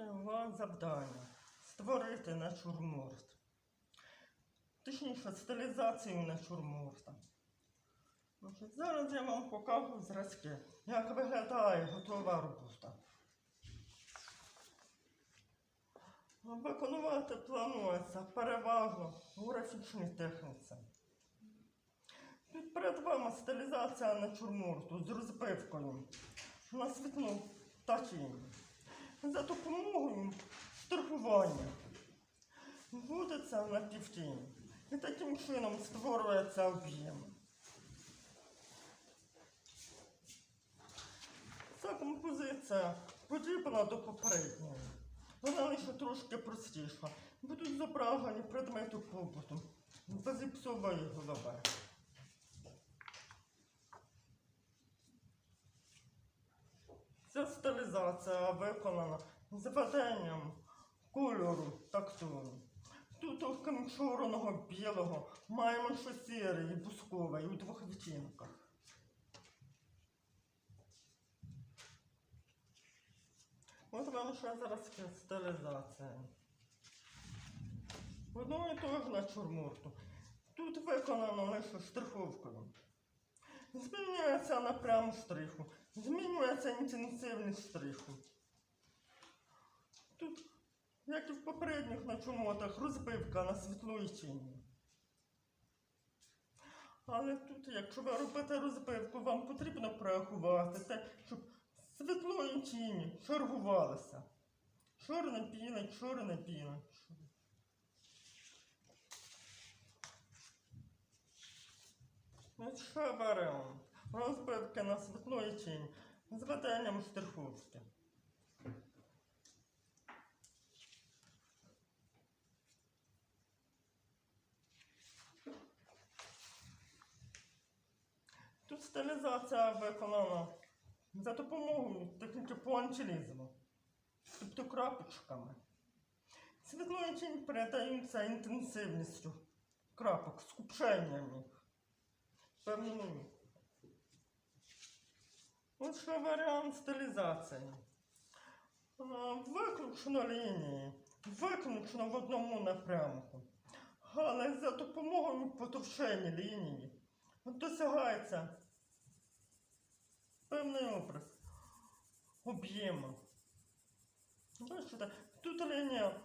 У завдання створити натюрморт. Точніше, стилізацію натюрморта. Зараз я вам покажу зразки, як виглядає готова робота. Виконувати планується переважно у графічній техніці. Перед вами стилізація натюрморту з розбивкою на світлу та тінь. За допомогою штрихування вводиться на півтінь. І таким чином створюється об'єм. Ця композиція подібна до попередньої. Вона лише трошки простіша. Будуть зображені предмети побуту без іпсової голови. Ця стилізація виконана з введенням кольору тактуру. Тут окрім чорного білого маємо ще сірий і бусковий у двох відтінках. От вам ще зараз стилізація. Одного і того ж натюрморту. Тут виконано лише штриховкою. Змінюється напрям штриху, змінюється інтенсивність штриху. Тут, як і в попередніх начомотах, розбивка на світло і тіні. Але тут, якщо ви робите розбивку, вам потрібно порахувати те, щоб світло і тіні чергувалися. Чорне біле, чорне біле. Ось ще варіант. Розбивки на світло і тінь з веденням штриховки. Тут стилізація виконана за допомогою техніки пуантилізму, тобто крапочками. Світло і тінь передаються інтенсивністю крапок, скупченням Певною. Ось ще варіант стилізації. Виключно лінії, виключно в одному напрямку. Але за допомогою потовщення лінії досягається певний образ об'єму. Бачите, тут лінія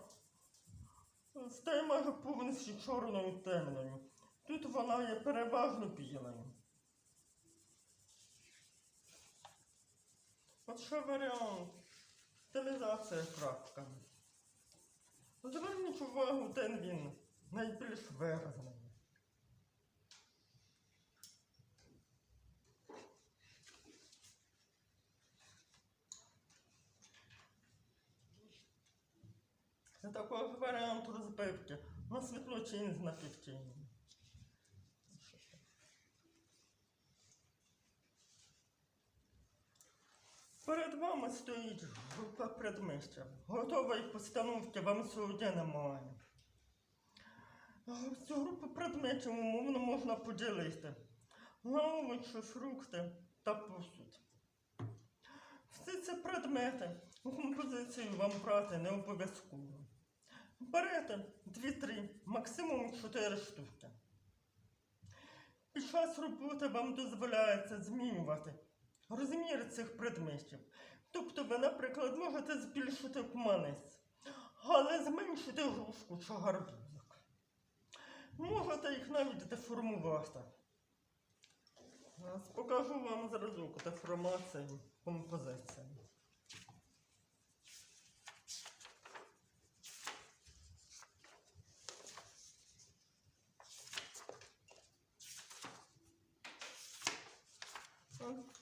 стає майже повністю чорною темною. Тут вона є переважно білою. От ще варіант стилізація крапками. Зверніть увагу, де він найбільш виразний. Це такий варіант розбивки на світло тінь з напівтінням. Перед вами стоїть група предметів. Готової постановки вам сьогодні немає. Цю групу предметів умовно можна поділити на овочі, фрукти та посуд. Всі ці предмети у композицію вам брати не обов'язково. Берете 2-3, максимум 4 штуки. Під час роботи вам дозволяється змінювати розмір цих предметів. Тобто ви, наприклад, можете збільшити куманець, але зменшити грушку чи гарбузик. Можете їх навіть деформувати. Зараз покажу вам зразок деформації композиції.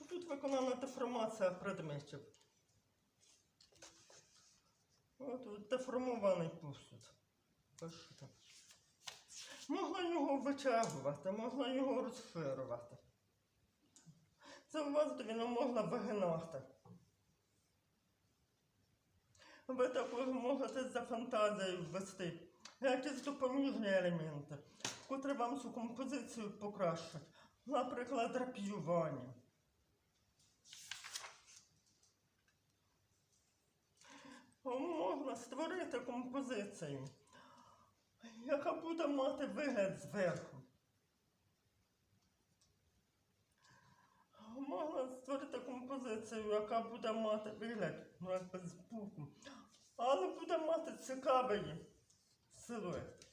Тут виконана деформація предметів. Деформований посуд. Можна його витягувати, можна його розширювати. Це у вас довільно можна вигинати. Ви також можете за фантазією ввести якісь допоміжні елементи, котрі вам цю композицію покращать. Наприклад, драпіювання. Створити композицію, яка буде мати вигляд зверху. Можна створити композицію, яка буде мати вигляд, ну якби з боку, але буде мати цікавий силует.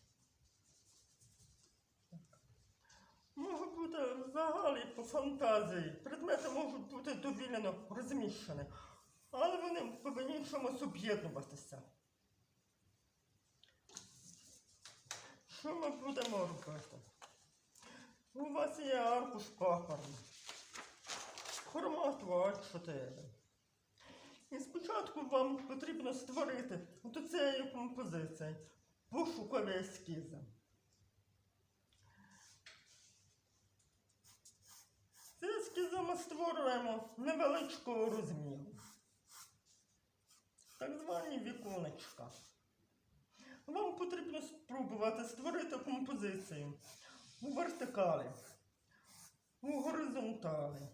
Може бути взагалі по фантазії. Предмети можуть бути довільно розміщені, але вони повинні в об'єднуватися. Що ми будемо робити? У вас є аркуш паперу. Формат А4. І спочатку вам потрібно створити до цієї композиції пошукові ескізи. Ці ескізи ми створюємо невеличкого розміру. Так звані віконечка. Вам потрібно спробувати створити композицію у вертикалі, у горизонталі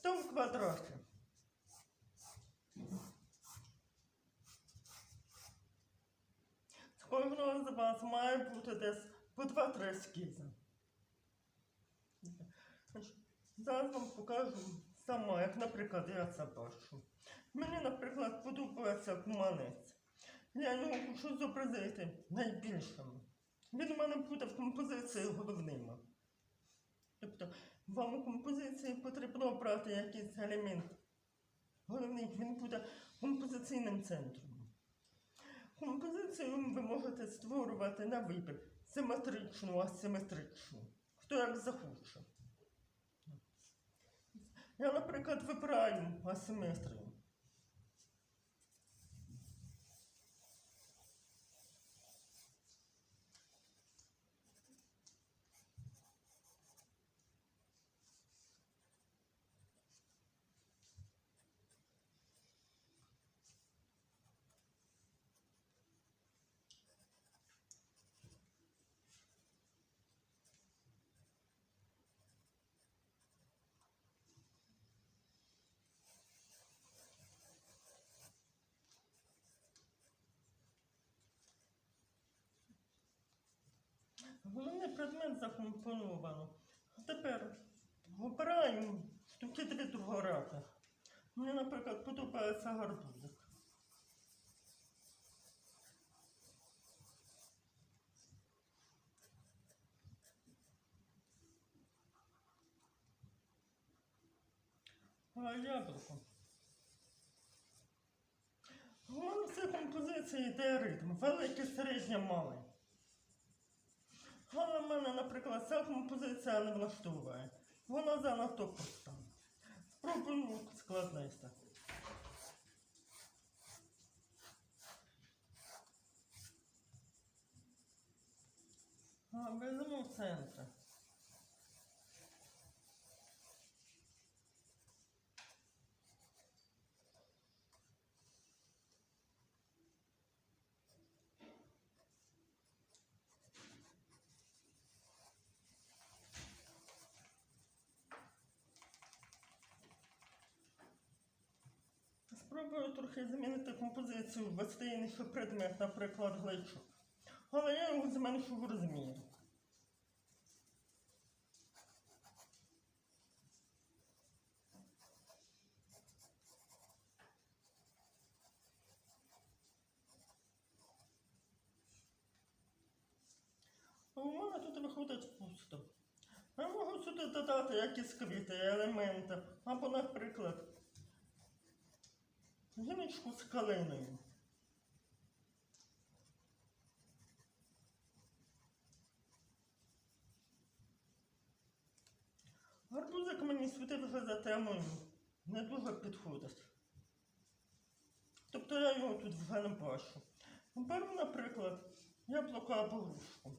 та в квадраті. З кожного з вас має бути десь по 2-3 ескізи. Зараз вам покажу сама, як, наприклад, я це бачу. Наприклад, подобається куманець. Я його хочу зобразити найбільшим. Він у мене буде в композиції головним. Тобто вам у композиції потрібно обрати якийсь елемент. Головний він буде композиційним центром. Композицію ви можете створювати на вибір симетричну, асиметричну. Хто як захоче. Я, наприклад, вибираю асиметрію. Головний предмет закомпоновано. А тепер обираємо штуки дві другорядних. Мені, наприклад, подобається гарбузик. А яблуко. У мене в цій композиції йде ритм. Великий, середній, малий. Але мене, наприклад, ця композиція не влаштовує. Вона занадто проста. Спробуємо складніше. А, візьмемо центр. Спробую трохи змінити композицію, інший предмет, наприклад, глечик. Але я його зменшу в розмірі. У мене тут виходить пусто. Я можу сюди додати якісь квіти, елементи, або, наприклад, Гіночку з калиною. Гарбузик мені сюди вже за темою не дуже підходить. Тобто я його тут вже не бачу. Беру, наприклад, яблуко або грушку.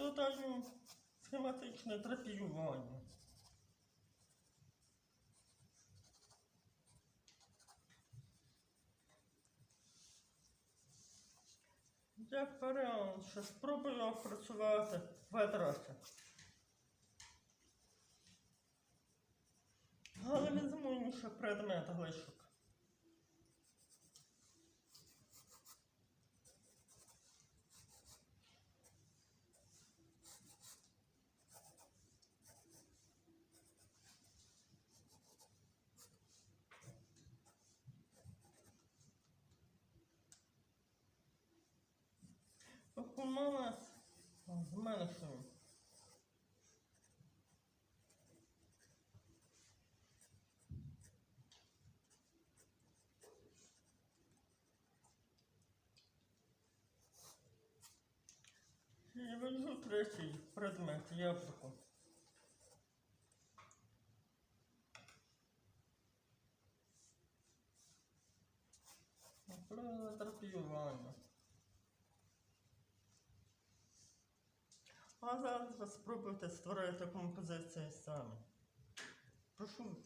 Додаю схематичне драпіювання. Як варіант, ще спробую опрацювати квадратик. Але візьму інший предмет глишок. В мене що? Я вижу третій предмет, яблуко. Правильно драпіювання. А зараз спробуйте створити композицію самі. Прошу.